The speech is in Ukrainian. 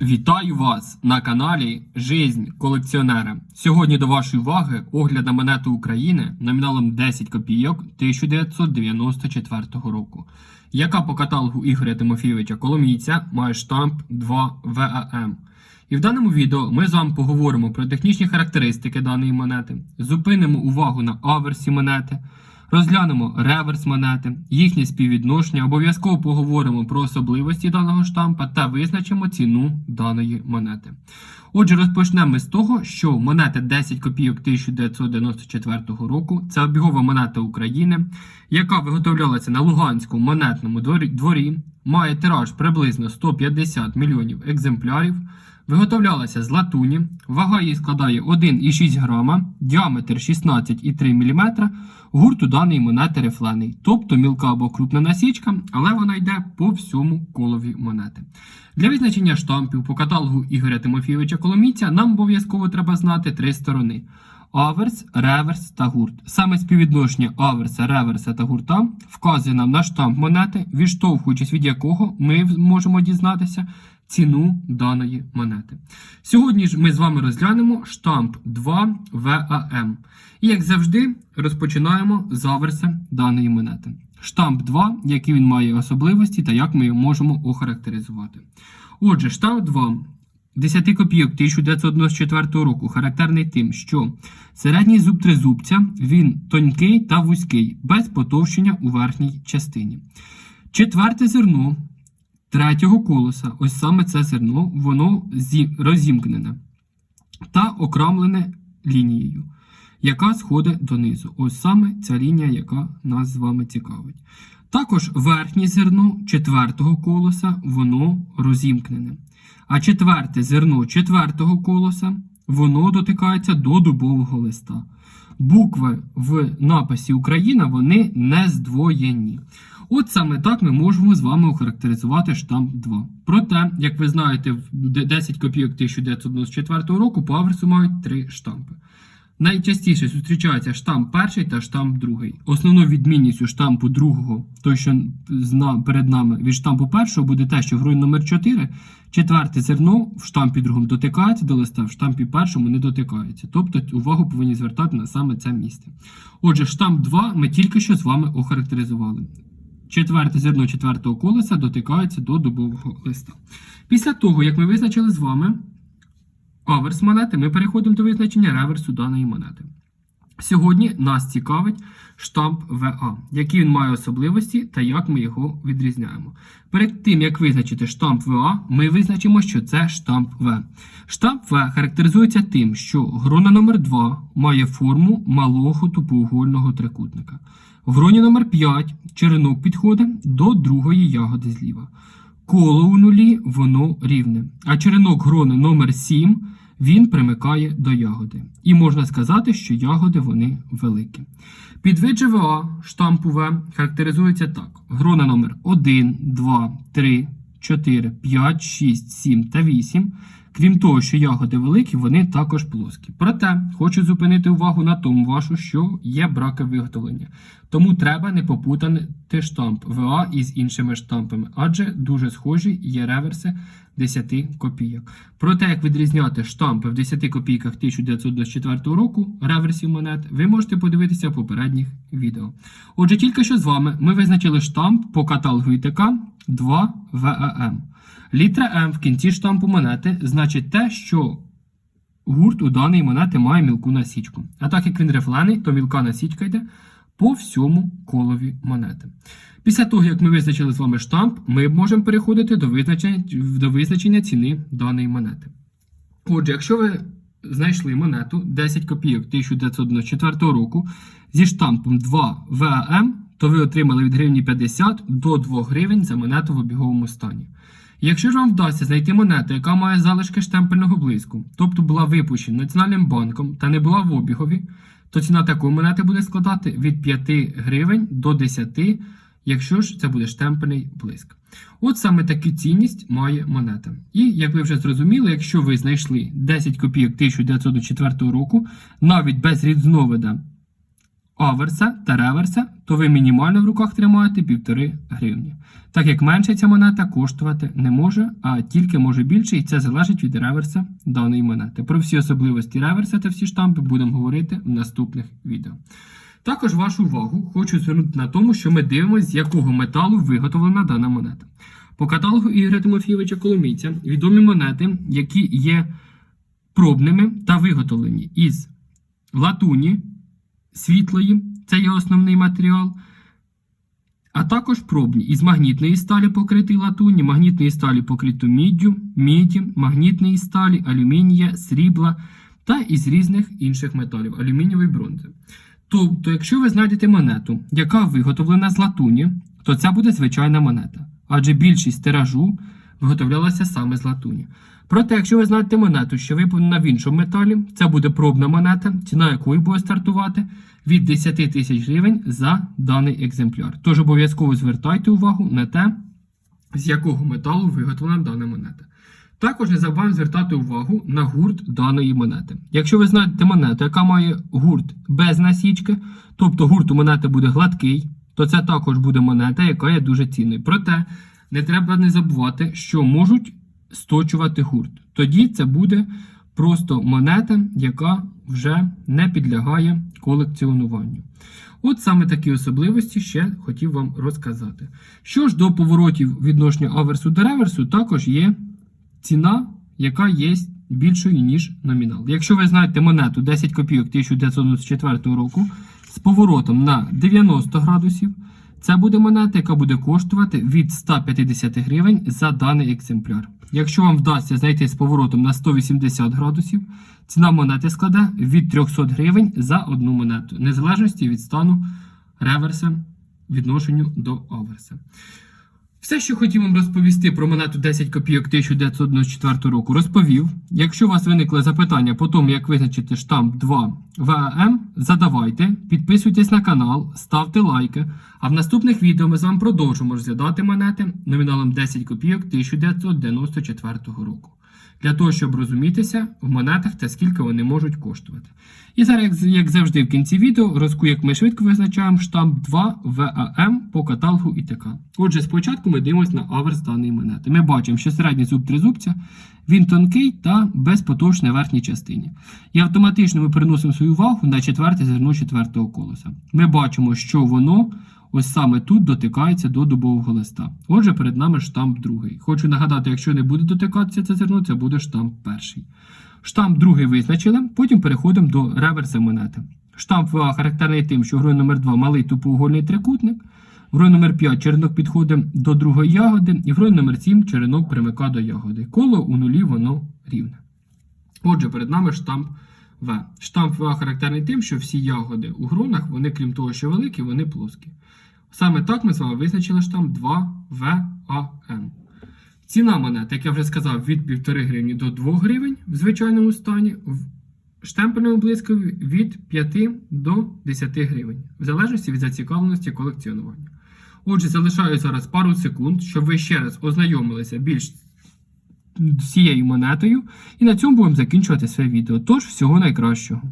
Вітаю вас на каналі Жизнь колекціонера. Сьогодні до вашої уваги огляд на монету України номіналом 10 копійок 1994 року, яка по каталогу Ігоря Тимофійовича Коломійця має штамп 2 ВАМ. І в даному відео ми з вами поговоримо про технічні характеристики даної монети, зупинимо увагу на аверсі монети. Розглянемо реверс монети, їхнє співвідношення, обов'язково поговоримо про особливості даного штампа та визначимо ціну даної монети. Отже, розпочнемо з того, що монета 10 копійок 1994 року це обігова монета України, яка виготовлялася на Луганському монетному дворі- має тираж приблизно 150 мільйонів екземплярів. Виготовлялася з латуні, вага її складає 1,6 грама, діаметр 16,3 мм, гурт у даної монети рифлений, тобто мілка або крупна насічка, але вона йде по всьому колові монети. Для визначення штампів по каталогу Ігоря Тимофійовича Коломійця нам обов'язково треба знати три сторони. Аверс, реверс та гурт. Саме співвідношення аверса, реверса та гурта вказує нам на штамп монети, відштовхуючись від якого ми можемо дізнатися ціну даної монети. Сьогодні ж ми з вами розглянемо штамп 2 ВАМ. І як завжди, розпочинаємо з аверса даної монети. Штамп 2, які він має особливості та як ми його можемо охарактеризувати. Отже, штамп 2 10 копійок 1994 року характерний тим, що середній зуб тризубця він тонький та вузький, без потовщення у верхній частині. Четверте зерно третього колоса, ось саме це зерно, воно розімкнене та окрамлене лінією, яка сходить донизу. Ось саме ця лінія, яка нас з вами цікавить. Також верхнє зерно четвертого колоса, воно розімкнене. А четверте зерно четвертого колоса, воно дотикається до дубового листа. Букви в написі Україна вони не здвоєні. От саме так ми можемо з вами охарактеризувати штамп 2. Проте, як ви знаєте, в 10 копійок 1994 року по аверсу мають три штампи. Найчастіше зустрічається штамп перший та штамп другий. Основною відмінністю штампу другого, той, що перед нами від штампу першого, буде те, що в грою номер 4 четверте зерно в штампі другому дотикається до листа, в штампі першому не дотикається. Тобто увагу повинні звертати на саме це місце. Отже, штамп 2 ми тільки що з вами охарактеризували. Четверте зерно четвертого колеса дотикається до дубового листа. Після того, як ми визначили з вами аверс монети, ми переходимо до визначення реверсу даної монети. Сьогодні нас цікавить штамп ВА, які він має особливості та як ми його відрізняємо. Перед тим, як визначити штамп ВА, ми визначимо, що це штамп В. Штамп В характеризується тим, що грона номер 2 має форму малого тупоугольного трикутника. В гроні номер 5 черенок підходить до другої ягоди зліва. Коло у нулі воно рівне, а черенок грони номер 7 він примикає до ягоди. І можна сказати, що ягоди вони великі. Підвид ЖВА штампу В характеризується так: грона номер 1, 2, 3, 4, 5, 6, 7 та 8. Крім того, що ягоди великі, вони також плоскі. Проте хочу зупинити увагу на тому вашу, що є браки виготовлення. Тому треба не попутати штамп ВА із іншими штампами, адже дуже схожі є реверси 10 копійок. Про те, як відрізняти штампи в 10 копійках 1924 року реверсів монет, ви можете подивитися в попередніх відео. Отже, тільки що з вами ми визначили штамп по каталогу ІТК 2 ВАМ. Літера М в кінці штампу монети значить те, що гурт у даної монети має мілку насічку. А так як він рифлений, то мілка насічка йде по всьому колові монети. Після того, як ми визначили з вами штамп, ми можемо переходити до визначення, до визначення ціни даної монети. Отже, якщо ви знайшли монету 10 копійок 1994 року зі штампом 2 ВАМ, то ви отримали від гривні 50 до 2 гривень за монету в обіговому стані. Якщо ж вам вдасться знайти монету, яка має залишки штемпельного блиску, тобто була випущена Національним банком та не була в обігові, то ціна такої монети буде складати від 5 гривень до 10, якщо ж це буде штемпельний блиск. От саме таку цінність має монета. І як ви вже зрозуміли, якщо ви знайшли 10 копійок 1904 року, навіть без різновида аверса та реверса, то ви мінімально в руках тримаєте 1,5 гривні. Так як менше ця монета коштувати не може, а тільки може більше, і це залежить від реверса даної монети. Про всі особливості реверса та всі штампи будемо говорити в наступних відео. Також вашу увагу хочу звернути на тому, що ми дивимося, з якого металу виготовлена дана монета. По каталогу Ігоря Тимофійовича Коломійця відомі монети, які є пробними та виготовлені із латуні світлої, це є основний матеріал, а також пробні із магнітної сталі покритий латуні, магнітної сталі покриту міддю, міді, магнітної сталі, алюмінія, срібла та із різних інших металів алюмінієвої бронзи. Тобто, якщо ви знайдете монету, яка виготовлена з латуні, то це буде звичайна монета, адже більшість тиражу виготовлялася саме з латуні. Проте, якщо ви знайдете монету, що виповнена в іншому металі, це буде пробна монета, ціна якої буде стартувати від 10 тисяч гривень за даний екземпляр. Тож обов'язково звертайте увагу на те, з якого металу виготовлена дана монета. Також не забуваємо звертати увагу на гурт даної монети. Якщо ви знайдете монету, яка має гурт без насічки, тобто гурт у монети буде гладкий, то це також буде монета, яка є дуже цінною. Проте не треба не забувати, що можуть сточувати гурт. Тоді це буде просто монета, яка вже не підлягає колекціонуванню. От саме такі особливості ще хотів вам розказати. Що ж до поворотів відношення аверсу до реверсу, також є ціна, яка є більшою, ніж номінал. Якщо ви знаєте монету 10 копійок 1994 року з поворотом на 90 градусів, це буде монета, яка буде коштувати від 150 гривень за даний екземпляр. Якщо вам вдасться знайти з поворотом на 180 градусів, ціна монети складе від 300 гривень за одну монету, незалежності від стану реверса відношенню до аверса. Все, що хотів вам розповісти про монету 10 копійок 1994 року, розповів. Якщо у вас виникли запитання по тому, як визначити штамп 2 ВАМ, задавайте, підписуйтесь на канал, ставте лайки. А в наступних відео ми з вами продовжимо розглядати монети номіналом 10 копійок 1994 року. Для того, щоб розумітися в монетах та скільки вони можуть коштувати. І зараз, як, завжди, в кінці відео розку, як ми швидко визначаємо штамп 2 ВАМ по каталогу ІТК. Отже, спочатку ми дивимося на аверс даної монети. Ми бачимо, що середній зуб тризубця він тонкий та без потовщення верхній частині. І автоматично ми переносимо свою увагу на четверте зерно четвертого колеса. Ми бачимо, що воно ось саме тут дотикається до дубового листа. Отже, перед нами штамп другий. Хочу нагадати, якщо не буде дотикатися це зерно, це буде штамп перший. Штамп другий визначили, потім переходимо до реверса монети. Штамп ВА характерний тим, що грою номер 2 малий тупоугольний трикутник, в грою номер 5 черенок підходить до другої ягоди, і в грою номер 7 черенок примика до ягоди. Коло у нулі воно рівне. Отже, перед нами штамп В. Штамп В характерний тим, що всі ягоди у гронах, вони, крім того, що великі, вони плоскі. Саме так ми з вами визначили штамп 2 ВАМ. Ціна монет, як я вже сказав, від 1,5 гривні до 2 гривень в звичайному стані, в штемпельному блискові від 5 до 10 гривень, в залежності від зацікавленості колекціонування. Отже, залишаю зараз пару секунд, щоб ви ще раз ознайомилися більш цією монетою. І на цьому будемо закінчувати своє відео. Тож, всього найкращого.